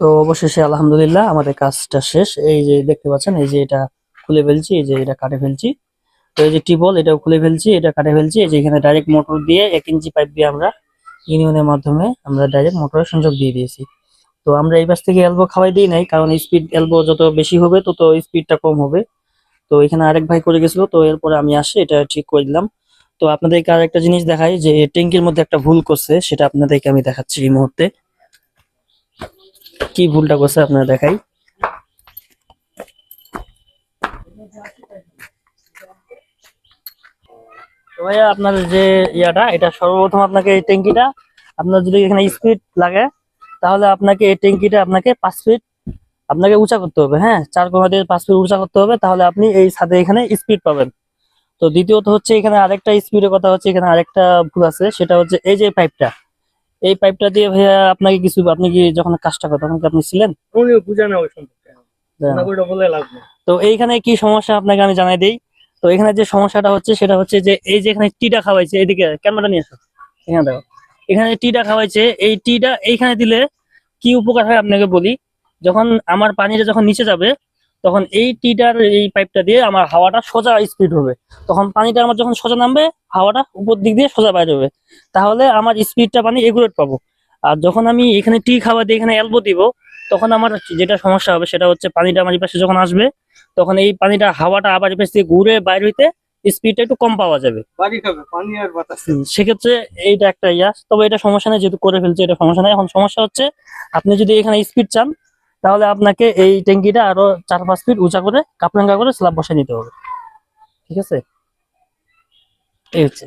তো অবশেষে আলহামদুলিল্লাহ আমাদের কাজটা শেষ। এই যে দেখতে পাচ্ছেন, এই যে এটা খুলে ফেলছি, এই যে এটা কাটে ফেলছি। তো এই যে টিবল এটাও খুলে ফেলছি, এটা কাটে ফেলছি। এই যে এখানে ডাইরেক্ট মোটর দিয়ে এক ইঞ্চি পাইপ দিয়ে আমরা ইউনিয়নের মাধ্যমে আমরা ডাইরেক্ট মোটরের সংযোগ দিয়ে দিয়েছি। তো আমরা এই পাশ থেকে এলবো খাওয়াই দিই নাই, কারণ স্পিড এলবো যত বেশি হবে, তত স্পিডটা কম হবে। তো এখানে আরেক ভাই করে গেছিল, তো এরপরে আমি আসি, এটা ঠিক করে দিলাম। তো আপনাদেরকে আর একটা জিনিস দেখাই, যে ট্যাঙ্কির মধ্যে একটা ভুল করছে, সেটা আপনাদেরকে আমি দেখাচ্ছি এই মুহূর্তে। কি ভুলটা করছে আপনারা দেখাই। ভাইয়া, আপনার যে ইয়াটা, এটা সর্বপ্রথম আপনাকে এই ট্যাঙ্কিটা, আপনার যদি এখানে স্পিড লাগে, তাহলে আপনাকে এই ট্যাঙ্কিটা আপনাকে পাঁচ ফিট আপনাকে উঁচা করতে হবে হ্যাঁ? চার কোনা দিয়ে পাঁচ ফিট উঁচা করতে হবে, তাহলে আপনি এই ছাদে এখানে স্পিড পাবেন। তো দ্বিতীয়ত হচ্ছে এখানে আরেকটা স্পিডের কথা হচ্ছে, এখানে আরেকটা ভুল আছে, সেটা হচ্ছে এই যে পাইপটা এই পাইপটা দিয়ে ভাইয়া আপনাকে কিছু আপনি কি যখন কাজটা করেন তখন কি আপনি ছিলেন? উনি বুঝে না ওই সম্পর্কে। জানেন? ওনাকে ওটা বলে লাভ নেই। তো এইখানে কি সমস্যা আপনাকে আমি জানাই দিই। তো এখানে যে সমস্যাটা হচ্ছে সেটা হচ্ছে যে এই যে এখানে টিটা খাওয়াইছে এদিকে ক্যামেরা নিয়ে আসো এখানে দেখো। এখানে টিটা খাওয়াইছে এই টিটা এইখানে দিলে কি উপকার হয় আপনাকে বলি? যখন আমার পানিটা যখন নিচে যাবে তখন এই টিটার এই পাইপটা দিয়ে আমার হাওয়াটা সোজা স্পিড হবে। তখন পানিটা আমার যখন সোজা নামবে হাওয়াটা উপর দিক দিয়ে সোজা বাইরে হবে। তাহলে আমার স্পিডটা পানি এগুরেট পাবো। আর যখন আমি এখানে টি খাওয়া দিয়ে এখানে এলবো দিব তখন আমার যেটা সমস্যা হবে সেটা হচ্ছে পানিটা আমার পাশে যখন আসবে তখন এই পানিটা হাওয়াটা আবার পাশ থেকে ঘুরে বাইরে হইতে স্পিডটা একটু কম পাওয়া যাবে। সেক্ষেত্রে এইটা একটা ইয়া। তবে এটা সমস্যা নেই যেহেতু করে ফেলছে এটা সমস্যা নেই। এখন সমস্যা হচ্ছে আপনি যদি এখানে স্পিড চান তাহলে আপনাকে এই ট্যাঙ্কিটা আরও চার পাঁচ ফিট উঁচা করে কাপড়াঙ্গা করে স্ল্যাব বসাই নিতে হবে। ঠিক আছে? এই হচ্ছে।